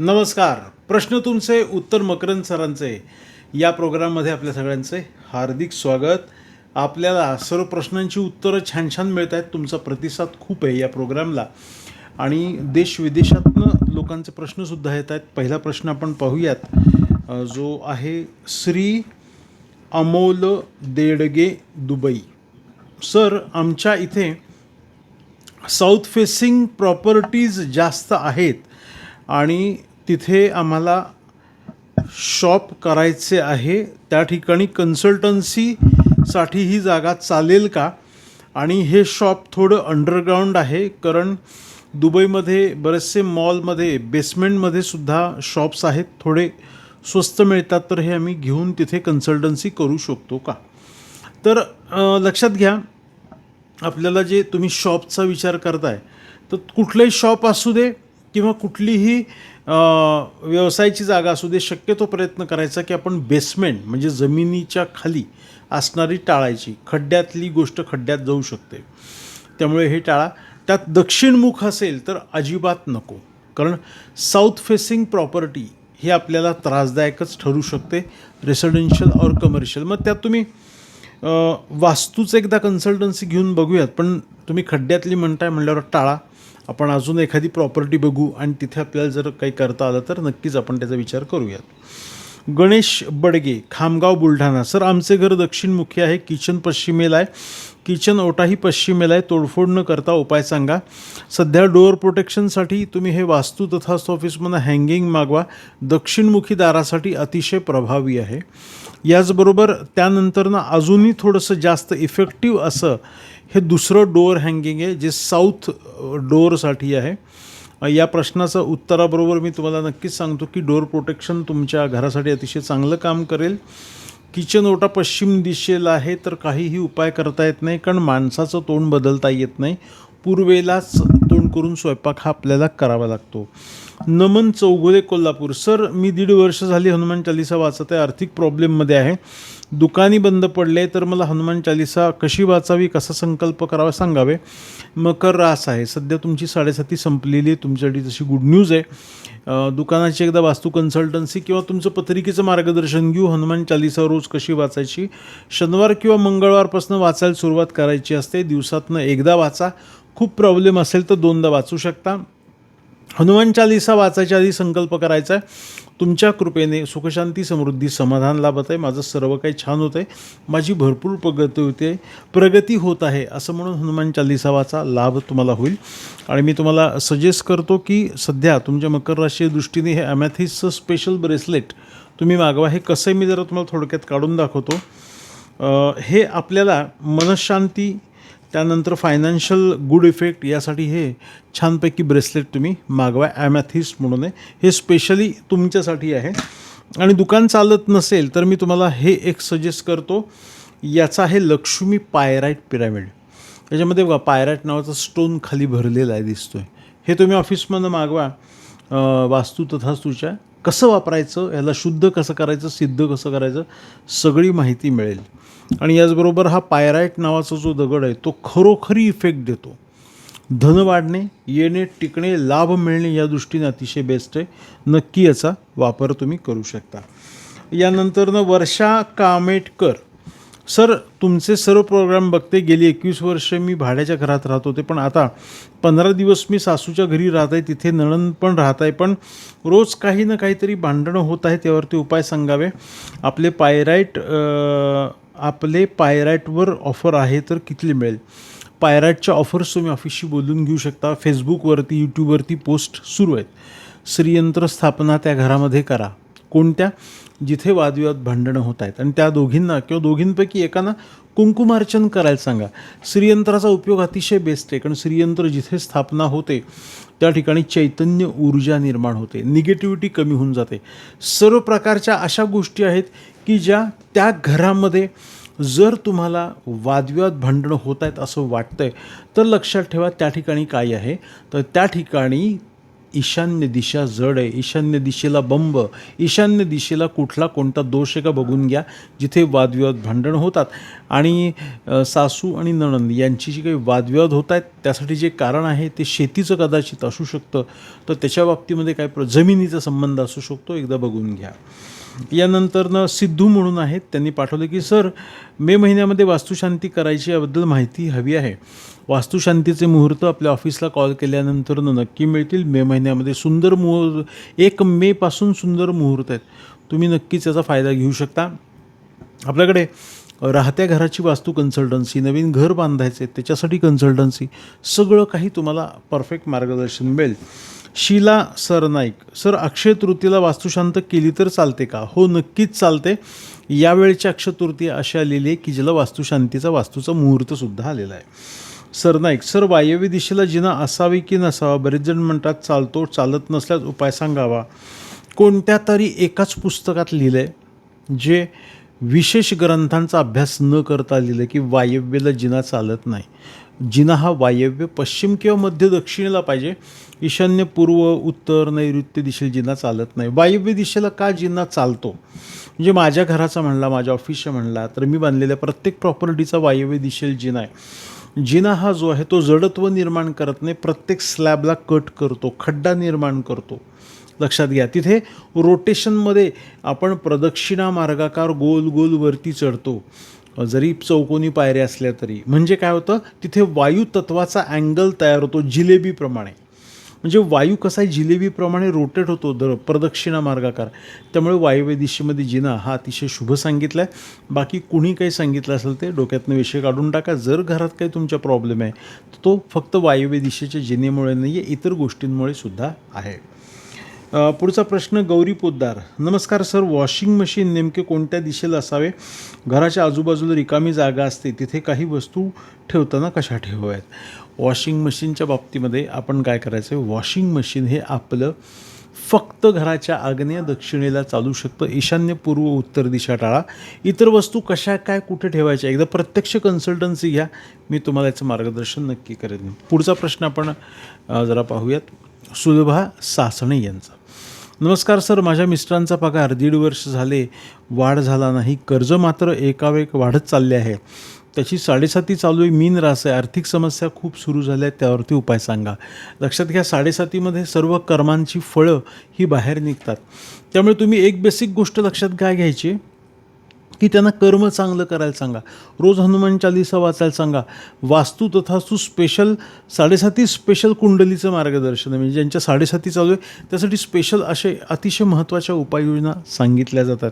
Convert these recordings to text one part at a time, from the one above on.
नमस्कार. प्रश्न तुमचे उत्तर मकरंद सरांचे. या प्रोग्राममध्ये आपल्या सगळ्यांचे हार्दिक स्वागत. आपल्याला सर्व प्रश्नांची उत्तरं छान छान मिळत आहेत. तुमचा प्रतिसाद खूप आहे या प्रोग्रामला. आणि देश विदेशातनं लोकांचे प्रश्नसुद्धा येत आहेत. पहिला प्रश्न आपण पाहूयात. जो आहे श्री अमोल देडगे दुबई. सर आमच्या इथे साऊथ फेसिंग प्रॉपर्टीज जास्त आहेत. आणि तिथे आम्हाला शॉप करायचे आहे. त्या ठिकाणी कन्सल्टन्सीसाठी ही जागा चालेल का? आणि हे शॉप थोडं अंडरग्राऊंड आहे कारण दुबईमध्ये बरेचसे मॉलमध्ये बेसमेंटमध्ये सुद्धा शॉप्स आहेत. थोडे स्वस्त मिळतात तर हे आम्ही घेऊन तिथे कन्सल्टन्सी करू शकतो का? तर लक्षात घ्या आपल्याला जे तुम्ही शॉपचा विचार करताय तर कुठलंही शॉप असू दे किंवा कुठलीही व्यवसायाची जागा असू दे शक्यतो प्रयत्न करायचा की आपण बेसमेंट म्हणजे जमिनीच्या खाली असणारी टाळायची. खड्ड्यातली गोष्ट खड्ड्यात जाऊ शकते. त्यामुळे हे टाळा. त्यात दक्षिणमुख असेल तर अजिबात नको. कारण साऊथ फेसिंग प्रॉपर्टी ही आपल्याला त्रासदायकच ठरू शकते. रेसिडेन्शियल और कमर्शियल मग त्यात तुम्ही वास्तूचं एकदा कन्सल्टन्सी घेऊन बघूयात. पण तुम्ही खड्ड्यातली म्हणताय म्हणल्यावर टाळा. आपण अजून एखादी प्रॉपर्टी बघू आणि तिथे आपल्याला जर काही करता आलं तर नक्कीच आपण त्याचा विचार करूयात. गणेश बडगे खामगाव बुलढाणा. सर आमचे घर दक्षिणमुखी आहे किचन पश्चिमेला आहे. किचन ओटाही पश्चिमेला आहे. तोडफोड न करता उपाय सांगा. सध्या डोअर प्रोटेक्शनसाठी तुम्ही हे वास्तू तथास्त ऑफिसमधून हँगिंग मागवा. दक्षिणमुखी दारासाठी अतिशय प्रभावी आहे. याचबरोबर त्यानंतर ना अजूनही थोडंसं जास्त इफेक्टिव्ह असं हे दुसरं डोअर हँगिंग आहे जे साऊथ डोअरसाठी आहे. या प्रश्नाचं उत्तराबरोबर मी तुम्हाला नक्कीच सांगतो की डोअर प्रोटेक्शन तुमच्या घरासाठी अतिशय चांगलं काम करेल. किचन ओटा पश्चिम दिशेला आहे तर काहीही उपाय करता येत नाही कारण माणसाचं तोंड बदलता येत नाही. पूर्वेलाच तोंड करून स्वयंपाक हा आपल्याला करावा लागतो. नमन चौगुले कोल्हापूर. सर मी दीड वर्ष झाली हनुमान चालिसा वाचत आहे आर्थिक प्रॉब्लेममध्ये आहे. दुकानी बंद पडले तर मला हनुमान चालिसा कशी वाचावी कसा संकल्प करावा सांगावे? मकर रास आहे. सध्या तुमची साडेसाती संपलेली आहे. तुमच्यासाठी जशी गुड न्यूज आहे. दुकानाची एकदा वास्तू कन्सल्टन्सी किंवा तुमचं पत्रिकेचं मार्गदर्शन घेऊ हनुमान चालिसा रोज कशी वाचायची? शनिवार किंवा मंगळवारपासून वाचायला सुरुवात करायची असते. दिवसातनं एकदा वाचा. खूप प्रॉब्लेम असेल तर दोनदा वाचू शकता. हनुमान चालिसा वाचायच्या आधी संकल्प करायचा आहे. तुमच्या कृपेने सुखशांती समृद्धी समाधान लाभत आहे. माझं सर्व काही छान होतं आहे माझी भरपूर प्रगती होते. प्रगती होत आहे असं म्हणून हनुमान चालिसा वाचा. लाभ तुम्हाला होईल. आणि मी तुम्हाला सजेस्ट करतो की सध्या तुमच्या मकर राशीच्या दृष्टीने हे ॲमॅथिसचं स्पेशल ब्रेसलेट तुम्ही मागवा. हे कसं आहे मी जरा तुम्हाला थोडक्यात काढून दाखवतो. हे आपल्याला मनशांती त्यानंतर फायनान्शियल गुड इफेक्ट यासाठी हे छानपैकी ब्रेसलेट तुम्ही मागवा. ॲमॅथिस्ट म्हणून आहे. हे स्पेशली तुमच्यासाठी आहे. आणि दुकान चालत नसेल तर मी तुम्हाला हे एक सजेस्ट करतो. याचा आहे लक्ष्मी पायराईट पिरामिड याच्यामध्ये बघा पायराईट नावाचा स्टोन खाली भरलेला आहे दिसतोय. हे तुम्ही ऑफिसमधनं मागवा. वास्तू तथास्तूच्या कसं वापरायचं? याला शुद्ध कसं करायचं? सिद्ध कसं करायचं? सगळी माहिती मिळेल. आणि याचबरोबर हा पायराईट नावाचा जो दगड आहे तो खरोखरी इफेक्ट देतो. धन वाढणे येणे टिकणे लाभ मिळणे या दृष्टीने अतिशय बेस्ट आहे. नक्की याचा वापर तुम्ही करू शकता. यानंतरनं वर्षा कामेटकर. सर तुमचे सर्व प्रोग्राम बघते. गेली एकवीस वर्ष मी भाड्याच्या घरात राहत होते पण आता पंधरा दिवस मी सासूच्या घरी राहत आहे तिथे नणंद पण राहत आहे पण रोज काही ना काहीतरी भांडणं होत आहे त्यावरती उपाय सांगावे. आपले पायराईट आपले पायरॅटवर ऑफर आहे तर किती मिळेल? पायरॅटच्या ऑफर्स तुम्ही ऑफिसशी बोलून घेऊ शकता. फेसबुकवरती यूट्यूबवरती पोस्ट सुरू आहेत. श्रीयंत्र स्थापना त्या घरामध्ये करा. कोणत्या? जिथे वादविवाद भांडणं होत आहेत. आणि त्या दोघींना किंवा दोघींपैकी एकांना कुंकुमार्चन करायला सांगा. श्रीयंत्राचा उपयोग अतिशय बेस्ट आहे. कारण श्रीयंत्र जिथे स्थापना होते त्या ठिकाणी चैतन्य ऊर्जा निर्माण होते. निगेटिव्हिटी कमी होऊन जाते. सर्व प्रकारच्या अशा गोष्टी आहेत की ज्या त्या घरामध्ये जर तुम्हाला वादविवाद भांडणं होत आहेत असं वाटतं आहे तर लक्षात ठेवा त्या ठिकाणी काय आहे. तर त्या ठिकाणी ईशान्य दिशा जड आहे. ईशान्य दिशेला बंब ईशान्य दिशेला कुठला कोणता दोष आहे का बघून घ्या. जिथे वादविवाद भांडण होतात. आणि सासू आणि नणंद यांची जी काही वादविवाद होत आहेत त्यासाठी जे कारण आहे ते शेतीचं कदाचित असू शकतं. तर त्याच्या बाबतीमध्ये काय प्र जमिनीचा संबंध असू शकतो. एकदा बघून घ्या. यानंतरनं सिद्धू म्हणून आहेत. त्यांनी पाठवलं की सर मे महिन्यामध्ये वास्तुशांती करायची याबद्दल माहिती हवी आहे. वास्तुशांतीचे मुहूर्त आपल्या ऑफिसला कॉल केल्यानंतर नक्की मिळतील. मे महिन्यामध्ये सुंदर मुहूर्त एक मेपासून सुंदर मुहूर्त आहेत. तुम्ही नक्कीच याचा फायदा घेऊ शकता. आपल्याकडे राहत्या घराची वास्तू कन्सल्टन्सी नवीन घर बांधायचे त्याच्यासाठी कन्सल्टन्सी सगळं काही तुम्हाला परफेक्ट मार्गदर्शन मिळेल. शीला सरनाईक सर अक्षय तृतीला वास्तुशांत केली तर चालते का? हो नक्कीच चालते. यावेळची अक्षय तृतीया अशी आलेली आहे की ज्याला वास्तुशांतीचा वास्तूचा मुहूर्तसुद्धा आलेला आहे. सरनाईक सर वायव्य दिशेला जिना असावी की नसावा? बरेच जण म्हणतात चालतो चालत नसल्यास उपाय सांगावा. कोणत्या तरी एकाच पुस्तकात लिहिलं आहे जे विशेष ग्रंथांचा अभ्यास न करता लिहिलं की वायव्यला जिना चालत नाही. जिना हा वायव्य पश्चिम किंवा मध्य दक्षिणेला पाहिजे. ईशान्य पूर्व उत्तर नैऋत्य दिशेला जिना चालत नाही. वायव्य दिशेला का जिना चालतो? म्हणजे माझ्या घराचा म्हणला माझ्या ऑफिसचा म्हणला तर मी बांधलेल्या प्रत्येक प्रॉपर्टीचा वायव्य दिशेला जिना आहे. जिना हा जो आहे तो जडत्व निर्माण करत नाही. प्रत्येक स्लॅबला कट करतो खड्डा निर्माण करतो. लक्षात घ्या. तिथे रोटेशनमध्ये आपण प्रदक्षिणा मार्गाकार गोल गोल वरती चढतो. जरी चौकोनी पायऱ्या असल्या तरी. म्हणजे काय होतं? तिथे वायू तत्वाचा अँगल तयार होतो जिलेबीप्रमाणे म्हणजे वायू कसा आहे? जिलेबीप्रमाणे रोटेट होतो दर प्रदक्षिणा मार्गाकार. त्यामुळे वायव्य दिशेमध्ये जिना हा अतिशय शुभ सांगितला आहे बाकी कुणी काही सांगितलं असेल ते डोक्यातनं विषय काढून टाका. जर घरात काही तुमचा प्रॉब्लेम आहे तर तो फक्त वायव्य दिशेच्या जिनेमुळे नाही आहे इतर गोष्टींमुळे सुद्धा आहे. पुढचा प्रश्न गौरी पोद्दार. नमस्कार सर वॉशिंग मशीन नेमके कोणत्या दिशेला असावे? घराच्या आजूबाजूला रिकामी जागा असते तिथे काही वस्तू ठेवताना कशा ठेवाव्यात? वॉशिंग मशीनच्या बाबतीमध्ये आपण काय करायचं आहे वॉशिंग मशीन हे आपलं फक्त घराच्या आग्नेय दक्षिणेला चालू शकतं. ईशान्य पूर्व उत्तर दिशा टाळा. इतर वस्तू कशा काय कुठे ठेवायच्या? एकदा प्रत्यक्ष कन्सल्टन्सी घ्या. मी तुम्हाला याचं मार्गदर्शन नक्की करेन. पुढचा प्रश्न आपण जरा पाहूयात. सुलभा सासणे यांचा. नमस्कार सर माझ्या मिस्टरांचा पगार दीड वर्ष झाले वाढ झाला नाही कर्ज मात्र एकावेक वाढत चालले आहे. त्याची साडेसाती चालू आहे मीन रास आहे. आर्थिक समस्या खूप सुरू झाल्या आहेत त्यावरती उपाय सांगा. लक्षात घ्या साडेसातीमध्ये सर्व कर्मांची फळं ही बाहेर निघतात. त्यामुळे तुम्ही एक बेसिक गोष्ट लक्षात काय घ्यायची. की त्यांना कर्म चांगलं करायला सांगा. रोज हनुमान चालिसा वाचायला सांगा. वास्तू तथास्तू स्पेशल साडेसाती स्पेशल कुंडलीचं मार्गदर्शन म्हणजे ज्यांच्या साडेसाती चालू आहे त्यासाठी स्पेशल असे अतिशय महत्त्वाच्या उपाययोजना सांगितल्या जातात.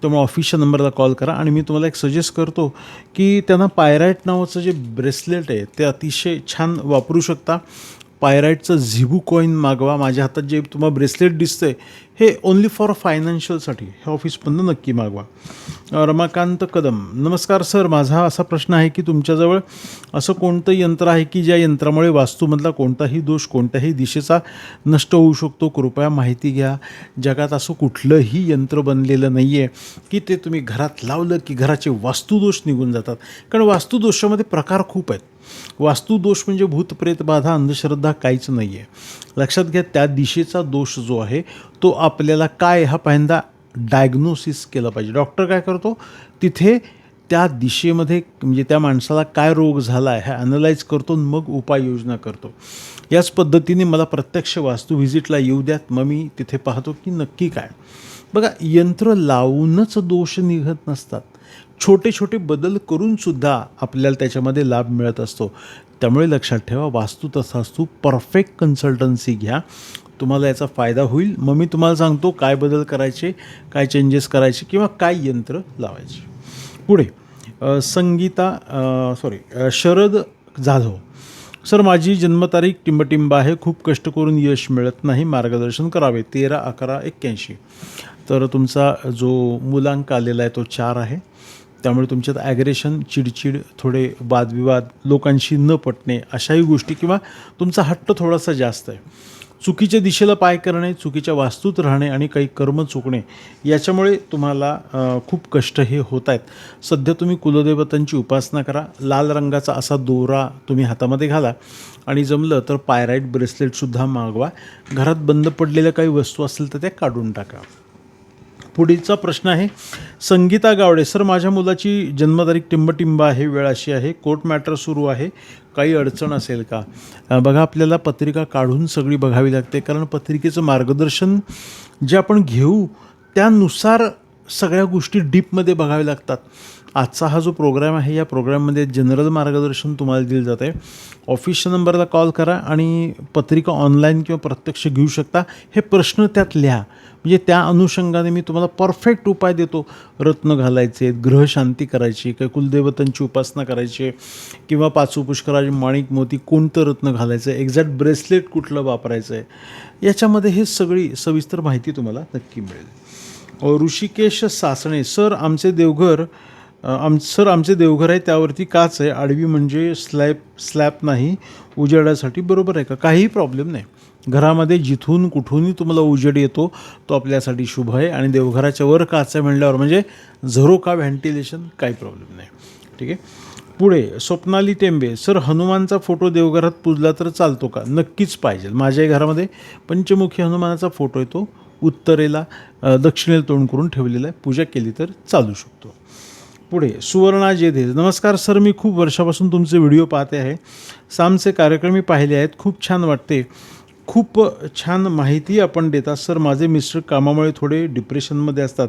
त्यामुळे ऑफिसच्या नंबरला कॉल करा. आणि मी तुम्हाला एक सजेस्ट करतो की त्यांना पायराईट नावाचं जे ब्रेसलेट आहे ते अतिशय छान वापरू शकता. पायराईटचं झिबू कॉईन मागवा माझ्या हातात जे तुम्हाला ब्रेसलेट दिसतंय हे ओन्ली फॉर फायनान्शियलसाठी हे ऑफिसमधनं नक्की मागवा. रमाकांत कदम नमस्कार सर माझा असा प्रश्न आहे की तुमच्याजवळ असं कोणतं यंत्र आहे की ज्या यंत्रामुळे वास्तूमधला कोणताही दोष कोणत्याही दिशेचा नष्ट होऊ शकतो? कृपया माहिती घ्या. जगात असं कुठलंही यंत्र बनलेलं नाही आहे की ते तुम्ही घरात लावलं की घराचे वास्तुदोष निघून जातात. कारण वास्तुदोषामध्ये प्रकार खूप आहेत. वास्तुदोष म्हणजे भूतप्रेत बाधा अंधश्रद्धा काहीच नाही आहे लक्षात घ्या त्या दिशेचा दोष जो आहे तो आपल्याला काय हा पहिल्यांदा डायग्नोसिस केलं पाहिजे. डॉक्टर काय करतो? तिथे त्या दिशेमध्ये म्हणजे त्या माणसाला काय रोग झाला आहे हा अनलाईज करतो आणि मग उपाययोजना करतो. याच पद्धतीने मला प्रत्यक्ष वास्तू व्हिजिटला येऊ द्यात. मग मी तिथे पाहतो की नक्की काय. बघा यंत्र लावूनच दोष निघत नसतात. छोटे छोटे बदल करून सुद्धा आपल्याला त्याच्यामध्ये लाभ मिळत असतो. त्यामुळे लक्षात ठेवा वास्तू तसास्तू परफेक्ट कन्सल्टन्सी घ्या. तुम्हाला याचा फायदा होईल. मग मी तुम्हाला सांगतो काय बदल करायचे काय चेंजेस करायचे किंवा काय यंत्र लावायचे. पुढे संगीता सॉरी शरद जाधव. सर माझी जन्मतारीख टिंबटिंब आहे. खूप कष्ट करून यश मिळत नाही. मार्गदर्शन करावे. तेरा अकरा एक्क्याऐंशी. तर तुमचा जो मुलांक आलेला आहे तो चार आहे. त्यामुळे तुमच्यात ॲग्रेशन चिडचिड थोडे वादविवाद लोकांशी न पटणे अशाही गोष्टी किंवा तुमचा हट्ट थोडासा जास्त आहे. चुकीच्या दिशेला पाय करणे चुकीच्या वास्तूत राहणे आणि काही कर्म चुकणे याच्यामुळे तुम्हाला खूप कष्ट हे होत आहेत. सध्या तुम्ही कुलदेवतांची उपासना करा. लाल रंगाचा असा दोरा तुम्ही हातामध्ये घाला आणि जमलं तर पायराईट ब्रेसलेटसुद्धा मागवा. घरात बंद पडलेल्या काही वस्तू असतील तर त्या काढून टाका. पुढीलचा प्रश्न आहे. संगीता गावडे सर माझ्या मुलाची जन्मतारीख टिंबटिंब आहे वेळ अशी आहे. कोर्ट मॅटर सुरू आहे. काही अडचण असेल का? बघा आपल्याला पत्रिका काढून सगळी बघावी लागते. कारण पत्रिकेचं मार्गदर्शन जे आपण घेऊ त्यानुसार सगळ्या गोष्टी डीपमध्ये बघाव्या लागतात. आजचा हा जो प्रोग्राम आहे या प्रोग्राममध्ये जनरल मार्गदर्शन तुम्हाला दिलं जातं आहे. ऑफिसच्या नंबरला कॉल करा आणि पत्रिका ऑनलाईन किंवा प्रत्यक्ष घेऊ शकता. हे प्रश्न त्यात लिहा. म्हणजे त्या अनुषंगाने मी तुम्हाला परफेक्ट उपाय देतो. रत्न घालायचे ग्रहशांती करायची काही कुलदेवतांची उपासना करायची किंवा पाचू पुष्कराचे माणिक मोती कोणतं रत्न घालायचं आहे एक्झॅक्ट ब्रेसलेट कुठलं वापरायचं आहे. याच्यामध्ये हे सगळी सविस्तर माहिती तुम्हाला नक्की मिळेल. ऋषिकेश सासणे सर आमचे देवघर आम सर आमचे देवघर आहे त्यावरती काच आहे. आडवी म्हणजे स्लॅब स्लॅब नाही उजेडासाठी बरोबर आहे का? काहीही प्रॉब्लेम नाही. घरामध्ये जिथून कुठूनही तुम्हाला उजेड येतो तो आपल्यासाठी शुभ आहे आणि देवघराच्या वर काच आहे म्हणल्यावर म्हणजे झरो का व्हेंटिलेशन? काही प्रॉब्लेम नाही. ठीक आहे? पुढे स्वप्नाली टेंबे. सर हनुमानचा फोटो देवघरात पूजला तर चालतो का? नक्कीच पाहिजे. माझ्याही घरामध्ये पंचमुखी हनुमानाचा फोटो आहे तो उत्तरेला दक्षिणेला तोंड करून ठेवलेला आहे. पूजा केली तर चालू शकतो. पुढे सुवर्णा जेधे. नमस्कार सर मी खूप वर्षापासून तुमचे व्हिडिओ पाहते आहे. सामचे कार्यक्रम मी पाहिले आहेत. खूप छान वाटते. खूप छान माहिती आपण देता सर माझे मिस्टर कामामुळे थोडे डिप्रेशनमध्ये असतात.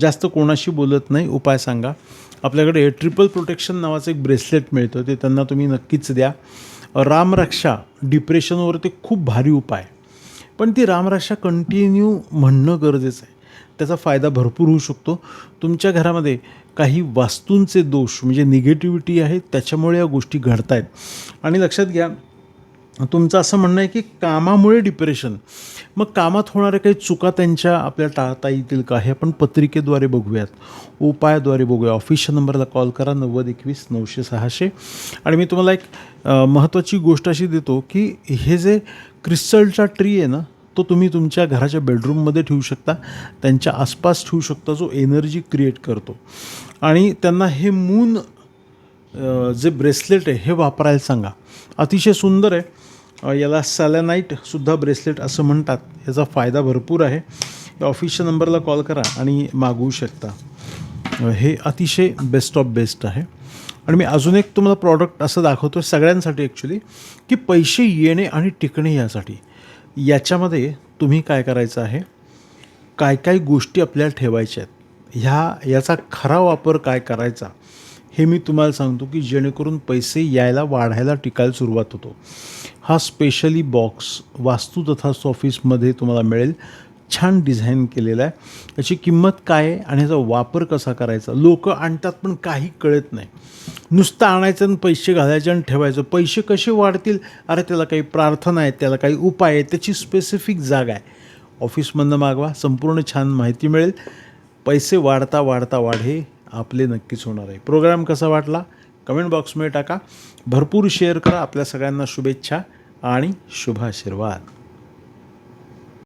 जास्त कोणाशी बोलत नाही. उपाय सांगा. आपल्याकडे ट्रिपल प्रोटेक्शन नावाचं एक ब्रेसलेट मिळतं. ते त्यांना तुम्ही नक्कीच द्या. रामरक्षा डिप्रेशनवर ते खूप भारी उपाय. पण ती रामरक्षा कंटिन्यू म्हणणं गरजेचं आहे. त्याचा फायदा भरपूर होऊ शकतो. तुमच्या घरामध्ये काही वास्तूंचे दोष म्हणजे निगेटिव्हिटी आहे त्याच्यामुळे या गोष्टी घडत आहेत आणि लक्षात घ्या तुमचं असं म्हणणं आहे की कामामुळे डिप्रेशन मग कामात होणाऱ्या काही चुका त्यांच्या आपल्या टाळता येतील का हे आपण पत्रिकेद्वारे बघूयात. उपायाद्वारे बघूया. ऑफिसच्या नंबरला कॉल करा नव्वद एकवीस नऊशे सहाशे. आणि मी तुम्हाला एक महत्त्वाची गोष्ट अशी देतो की हे जे क्रिस्टलचा ट्री आहे ना तो तुम्ही तुमच्या घराच्या बेडरूममध्ये ठेवू शकता. त्यांच्या आसपास ठेवू शकता जो एनर्जी क्रिएट करतो. आणि त्यांना हे मून जे ब्रेसलेट आहे हे वापरायला सांगा. अतिशय सुंदर आहे. याला सॅलॅनाईटसुद्धा ब्रेसलेट असं म्हणतात. याचा फायदा भरपूर आहे. ऑफिसच्या नंबरला कॉल करा आणि मागवू शकता. हे अतिशय बेस्ट ऑफ बेस्ट आहे. आणि मी अजून एक तुम्हाला प्रॉडक्ट असं दाखवतो सगळ्यांसाठी ॲक्च्युली की पैसे येणे आणि टिकणे यासाठी. याच्यामध्ये तुम्ही काय करायचं आहे? काय काय गोष्टी आपल्याला ठेवायच्या आहेत? ह्या याचा खरा वापर काय करायचा? हे मी तुम्हाला सांगतो की जेणेकरून पैसे यायला वाढायला टिकायला सुरुवात होतो. हा स्पेशली बॉक्स वास्तू तथा ऑफिसमध्ये तुम्हाला मिळेल. छान डिझाईन केलेला आहे. याची किंमत काय आहे आणि याचा वापर कसा करायचा? लोक आणतात पण काही कळत नाही. नुसतं आणायचं आणि पैसे घालायचे आणि ठेवायचं. पैसे कसे वाढतील? अरे त्याला काही प्रार्थना आहेत त्याला काही उपाय आहे त्याची स्पेसिफिक जागा आहे. ऑफिसमधनं मागवा संपूर्ण छान माहिती मिळेल. पैसे वाढता वाढता वाढे आपले नक्कीच होणार आहे. प्रोग्राम कसा वाटला? कमेंट बॉक्समध्ये टाका. भरपूर शेअर करा. आपल्या सगळ्यांना शुभेच्छा आणि शुभाशीर्वाद.